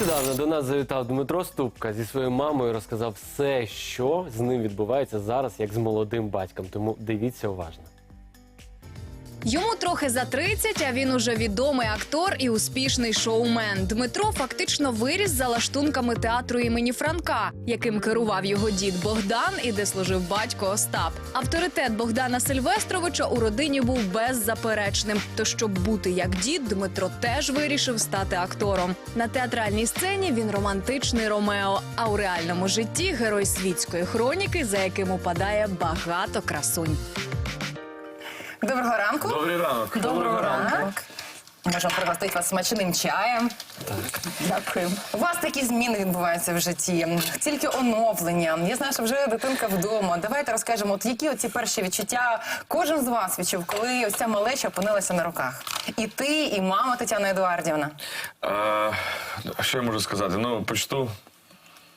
Нещодавно до нас завітав Дмитро Ступка зі своєю мамою. Розказав все, що з ним відбувається зараз, як з молодим батьком. Тому дивіться уважно. Йому трохи за 30, а він уже відомий актор і успішний шоумен. Дмитро фактично виріс за лаштунками театру імені Франка, яким керував його дід Богдан і де служив батько Остап. Авторитет Богдана Сильвестровича у родині був беззаперечним. То щоб бути як дід, Дмитро теж вирішив стати актором. На театральній сцені він романтичний Ромео, а у реальному житті герой світської хроніки, за яким упадає багато красунь. Доброго ранку. Добрий ранок. Доброго ранку. Можемо пригостити вас смачним чаєм. Дякую. У вас такі зміни відбуваються в житті, тільки оновлення. Я знаю, що вже дитинка вдома. Давайте розкажемо, от які оці перші відчуття кожен з вас відчув, коли ось ця малеча опинилася на руках. І ти, і мама Тетяна Едуардівна. Е, що я можу сказати? Ну, почну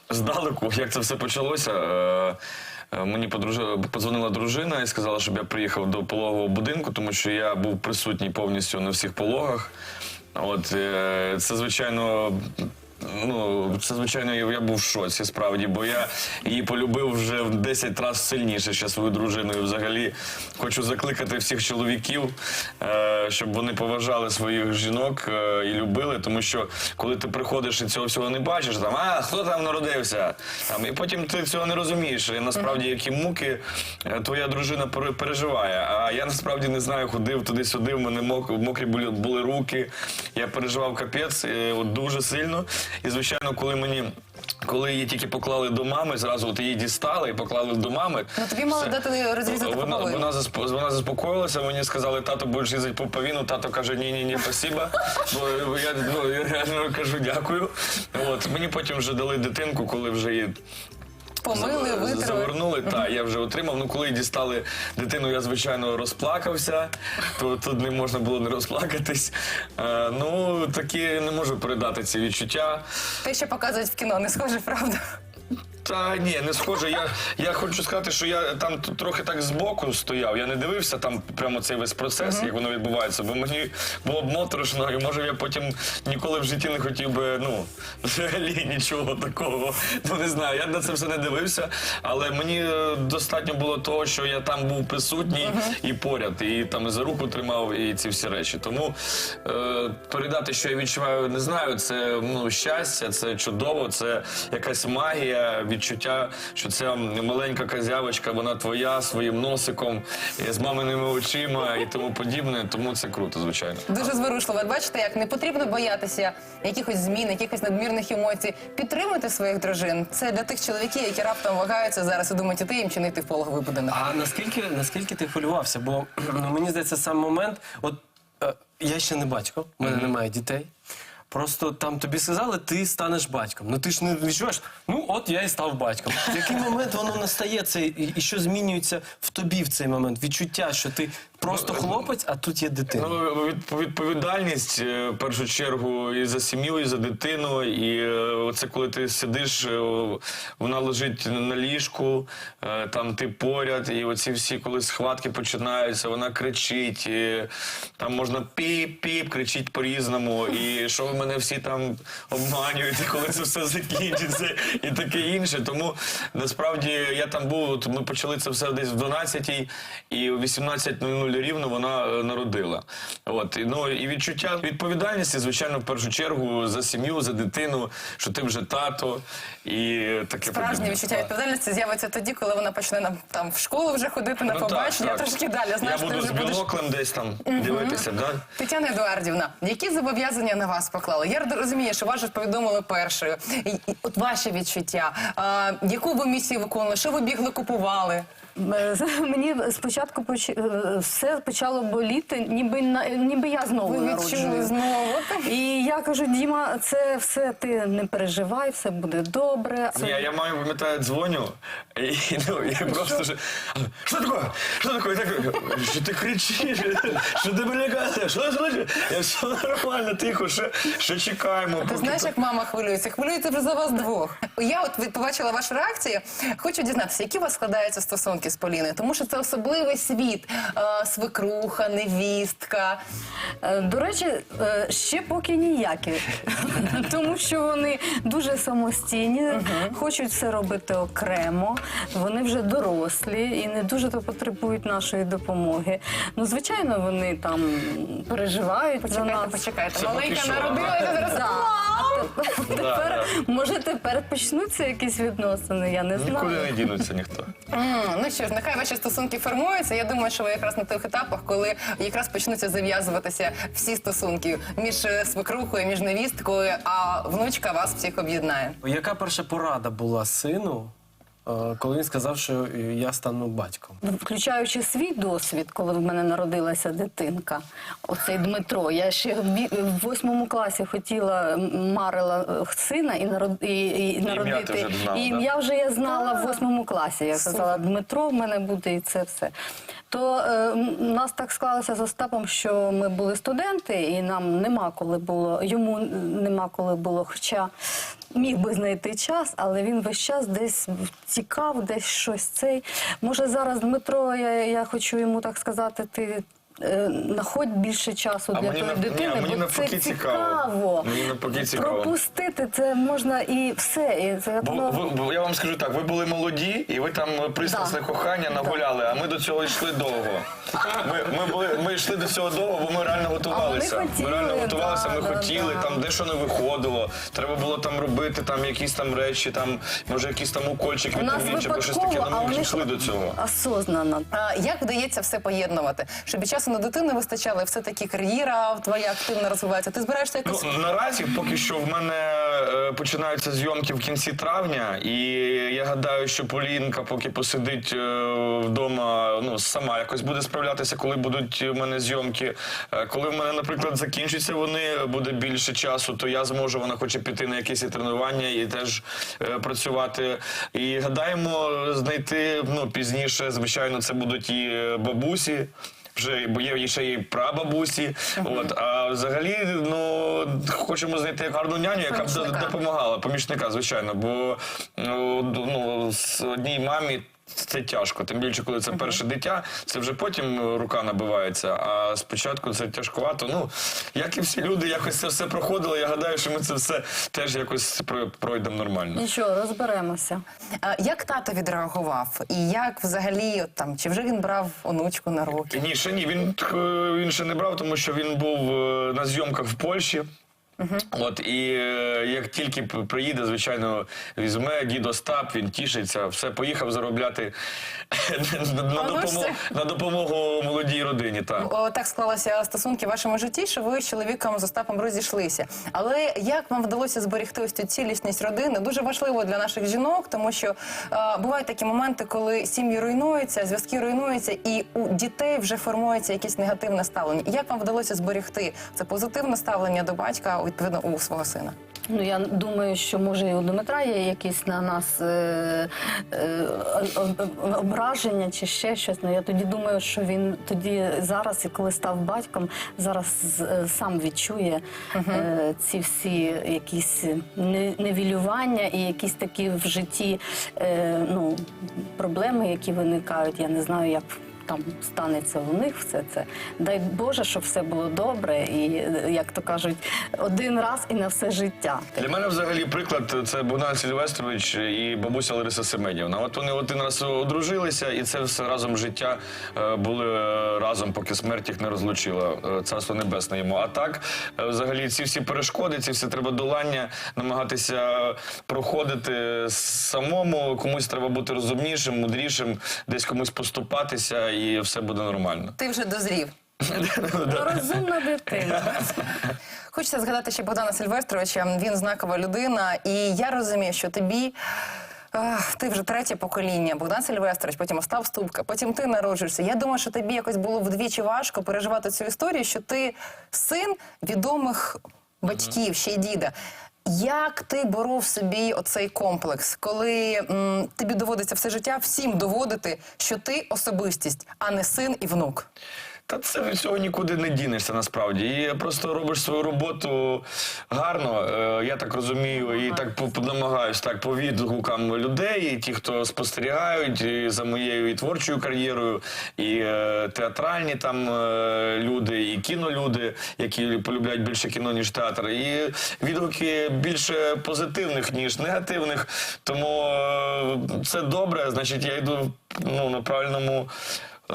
здалеку, як це все почалося. Е, Мені подружи- подзвонила дружина і сказала, щоб я приїхав до пологового будинку, тому що я був присутній повністю на всіх пологах. От е, це звичайно. Ну, це звичайно, я був в шоці, справді, бо я її полюбив вже в 10 разів сильніше ще свою дружину. І взагалі хочу закликати всіх чоловіків, е, щоб вони поважали своїх жінок е, і любили, тому що коли ти приходиш і цього всього не бачиш, там а хто там народився? Там, і потім ти цього не розумієш. І насправді які муки е, твоя дружина пере- переживає. А я насправді не знаю, ходив туди-сюди. В мене мок- мокрі були, руки. Я переживав капець дуже сильно. І звичайно, коли мені. Коли її тільки поклали до мами, зразу от її дістали і поклали до мами. Ну, тобі мали дати розрізати вона, вона, засп- вона заспокоїлася, мені сказали, тато будеш різати пуповину, тато каже, ні, ні, ні, спасіба. Бо я, ну, я реально кажу дякую. От, мені потім вже дали дитинку, коли вже її Помили, витерли. Завернули, так, я вже отримав. Ну, коли дістали дитину, я звичайно розплакався. То тут не можна було не розплакатись. Е, ну, такі не можу передати ці відчуття. Те, що показують в кіно, не схоже, правда? Та ні, не схоже. Я, я хочу сказати, що я там трохи так збоку стояв. Я не дивився там прямо цей весь процес, як воно відбувається, бо мені було б моторошно, і може я потім ніколи в житті не хотів би, ну, взагалі нічого такого. Ну не знаю, я на це все не дивився, але мені е, достатньо було того, що я там був присутній і поряд, і там за руку тримав, і ці всі речі. Тому е, передати, що я відчуваю, не знаю. Це ну, щастя, це чудово, це якась магія, відчуття, що ця маленька козявочка, вона твоя своїм носиком, з маминими очима і тому подібне. Тому це круто, звичайно. Дуже зворушливо. Бачите, як не потрібно боятися якихось змін, якихось надмірних емоцій. Підтримуйте своїх дружин. Це для тих чоловіків, які раптом вагаються зараз і думають, іти їм чи не йти в пологовий будинок. А наскільки, наскільки ти хвилювався? Бо ну, мені здається, сам момент, от е, я ще не батько, в мене немає дітей. Просто там тобі сказали, ти станеш батьком. Ну ти ж не відчуваєш, ну от я і став батьком. В який момент воно настає це, і, і що змінюється в тобі в цей момент? Відчуття, що ти просто хлопець, а тут є дитина. Ну, від- відповідальність е, в першу чергу і за сім'ю, і за дитину. І е, оце коли ти сидиш, е, вона лежить на ліжку, е, там ти поряд, і оці всі, коли схватки починаються, вона кричить. І, там можна піп-піп, кричить по-різному. І що ви мене всі там обманюєте, коли це все закінчиться, і таке інше. Тому насправді я там був. От ми почали це все десь в 12-й, і о 18.00 рівно вона е, народила. От ну і відчуття відповідальності, звичайно, в першу чергу за сім'ю, за дитину, що ти вже тато і таке Справжнє відчуття відповідальності з'явиться тоді, коли вона почне на там в школу вже ходити на Ну, побачення. так. Трошки далі. Знаєш, я ти буду вже з будеш. десь там дивитися, да? Тетяна Едуардівна, які зобов'язання на вас поклали? Я розумію, що вас же повідомили першою. От ваші відчуття. А, яку ви місію виконували? Що ви бігли, купували? Е, Мені спочатку поч- е, все почало боліти, ніби на- ніби я знову Ви відчули народжую. знову. І я кажу, Діма, це все ти не переживай, все буде добре. Ні, я маю пам'ятаю, дзвоню, і ну, я просто що, що таке? Що таке? Так, що ти кричиш? Що ти лякаєш? Що ти Я все нормально, тихо, ще, ще чекаємо. Ти знаєш, то- як мама хвилюється? Хвилюється вже за вас двох. Я от від- побачила вашу реакцію. Хочу дізнатися, які у вас складаються стосунки. Стосунки з Поліною? Тому що це особливий світ. Е, свекруха, невістка. Е, До речі, е, ще поки ніякі, тому що вони дуже самостійні, хочуть все робити окремо. Вони вже дорослі і не дуже то потребують нашої допомоги. Ну, звичайно, вони там переживають за Почекайте, нас. почекайте. Це поки Маленька що, народилася зараз. Да. А тепер, тепер, може, тепер почнуться якісь відносини, я не знаю. Нікуди не дінуться ніхто. М, Ну що нехай ваші стосунки формуються. Я думаю, що ви якраз на тих етапах, коли якраз почнуться зав'язуватися всі стосунки між е, свекрухою, між невісткою, а внучка вас всіх об'єднає. Яка перша порада була сину, коли він сказав, що я стану батьком? Включаючи свій досвід, коли в мене народилася дитинка, оцей Дмитро. Я ще в восьмому класі хотіла марила е, сина і, народ, і, і ти народити. вже знала, і ім'я вже я знала в восьмому класі. Я казала, Дмитро в мене буде і це все. То е, у нас так склалося з Остапом, що ми були студенти, і нам нема коли було, йому нема коли було. Хоча міг би знайти час, але він весь час десь тікав, десь щось цей. Може, зараз Дмитро, я, я хочу йому так сказати, ти. Е, Находь більше часу А для мені тої ні, дитини, мені бо це навпаки цікаво. цікаво. Мені цікаво. Пропустити це можна і все. І це Бо, воно- ви, бо я вам скажу так, ви були молоді, і ви там пристрасне Да. кохання нагуляли, а ми до цього йшли довго. Ми, ми, були, ми йшли до цього довго, бо ми реально готувалися. хотіли, ми реально готувалися, да, ми да, хотіли, да. там дещо не виходило. Треба було там робити там якісь там речі, там, може, якийсь там укольчик, вітамінчик, або щось таке. Ну, ми йшли до цього. осознанно. А, як вдається все поєднувати? Щоб і часу на дитину вистачало, і все-таки кар'єра твоя активно розвивається. Ти збираєшся якось Ну, наразі поки що в мене е, починаються зйомки в кінці травня, і я гадаю, що Полінка поки посидить е, вдома, ну сама якось буде справлятися, коли будуть у мене зйомки. Е, коли в мене, наприклад, закінчаться вони, буде більше часу, то я зможу. Вона хоче піти на якісь і тренування і теж працювати. І гадаємо знайти ну пізніше. Звичайно, це будуть і бабусі. Вже бо є ще і прабабусі. От а взагалі, ну хочемо знайти гарну няню, яка б допомагала. Помічника, звичайно, бо ну, ну з одній мамі. Це тяжко, тим більше, коли це перше дитя, це вже потім рука набивається. А спочатку це тяжкувато. Ну як і всі люди, якось це все проходили. Я гадаю, що ми це все теж якось про- пройдемо нормально. Нічого, розберемося. А, як тато відреагував? І як взагалі от, там чи вже він брав онучку на руки? Ні, ще ні. Він, е, він ще не брав, тому що він був е, на зйомках в Польщі. От і е, як тільки приїде, звичайно, візьме дід Остап, він тішиться, все поїхав заробляти на, допомогу, на допомогу молодій родині. Так. О, так склалися стосунки в вашому житті, що ви з чоловіком з Остапом розійшлися. Але як вам вдалося зберегти ось цю цілісність родини? Дуже важливо для наших жінок, тому що е, бувають такі моменти, коли сім'ї руйнуються, зв'язки руйнуються, і у дітей вже формується якесь негативне ставлення. Як вам вдалося зберегти це позитивне ставлення до батька відповідно у свого сина? Ну я думаю, що може і у Дмитра є якісь на нас е, е, ображення чи ще щось. Ну я тоді думаю, що він тоді зараз, і коли став батьком, зараз е, сам відчує е, ці всі якісь не- невілювання і якісь такі в житті е, ну, проблеми, які виникають. Я не знаю, як. Там станеться у них все це. Дай Боже, щоб все було добре, і як то кажуть, один раз і на все життя. Для мене взагалі приклад це Богдан Сильвестрович і бабуся Лариса Семенівна. От вони один раз одружилися, і це все разом життя е, були е, разом, поки смерть їх не розлучила. Е, Царство небесне йому. А так, взагалі, ці всі перешкоди, ці всі треба долання, намагатися проходити самому. Комусь треба бути розумнішим, мудрішим, десь комусь поступатися, і все буде нормально. Ти вже дозрів. Розумна дитина. Хочеться згадати ще Богдана Сильвестровича. Він знакова людина, і я розумію, що тобі. ах, Ти вже третє покоління, Богдан Сильвестрович, потім Остап Ступка, потім ти народжуєшся. Я думаю, що тобі якось було вдвічі важко переживати цю історію, що ти син відомих батьків, ще й діда. Як ти боров собі оцей комплекс, коли м, тобі доводиться все життя всім доводити, що ти особистість, а не син і внук? Та це від цього нікуди не дінешся насправді. І просто робиш свою роботу гарно. Е, я так розумію, і так намагаюсь так по відгукам людей, і ті, хто спостерігають і за моєю і творчою кар'єрою, і е, театральні там е, люди, і кінолюди, які полюбляють більше кіно, ніж театр. І відгуки більше позитивних, ніж негативних. Тому це добре. Значить, я йду ну, на правильному.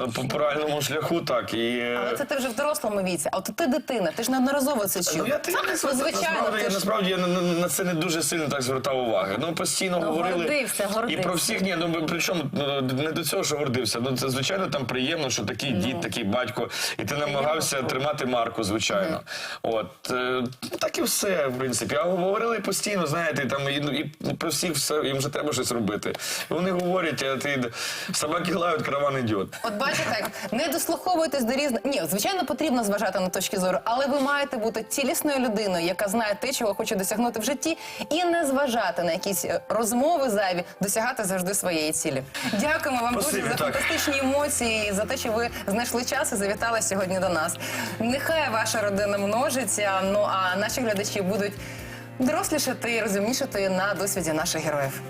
Е, По правильному шляху, так і е, Але це ти вже в дорослому віці. А от ти дитина, ти ж неодноразово це чув. Ну, я, я, не Ну, звичайно, насправді, ти ж- насправді я на, на- на це не дуже сильно так звертав уваги. Ну постійно Ну, говорили гордився, і про всіх. Ні, ну причому ну, не до цього, що гордився. Ну це звичайно там приємно, що такий дід, такий батько, і ти намагався тримати марку, звичайно. От е, ну, так і все, в принципі. А говорили постійно, знаєте, там і, ну, і про всіх все їм вже треба щось робити. І вони говорять, а ти собаки лають, караван ідіот. От бачите, як не дослуховуйтесь до різних. Ні, звичайно, потрібно зважати на точки зору, але ви маєте бути цілісною людиною, яка знає те, чого хоче досягнути в житті, і не зважати на якісь е, розмови зайві, досягати завжди своєї цілі. Дякуємо вам Спасибі, дуже за так. фантастичні емоції, за те, що ви знайшли час і завітали сьогодні до нас. Нехай ваша родина множиться. Ну а наші глядачі будуть дорослішати і розумнішати на досвіді наших героїв.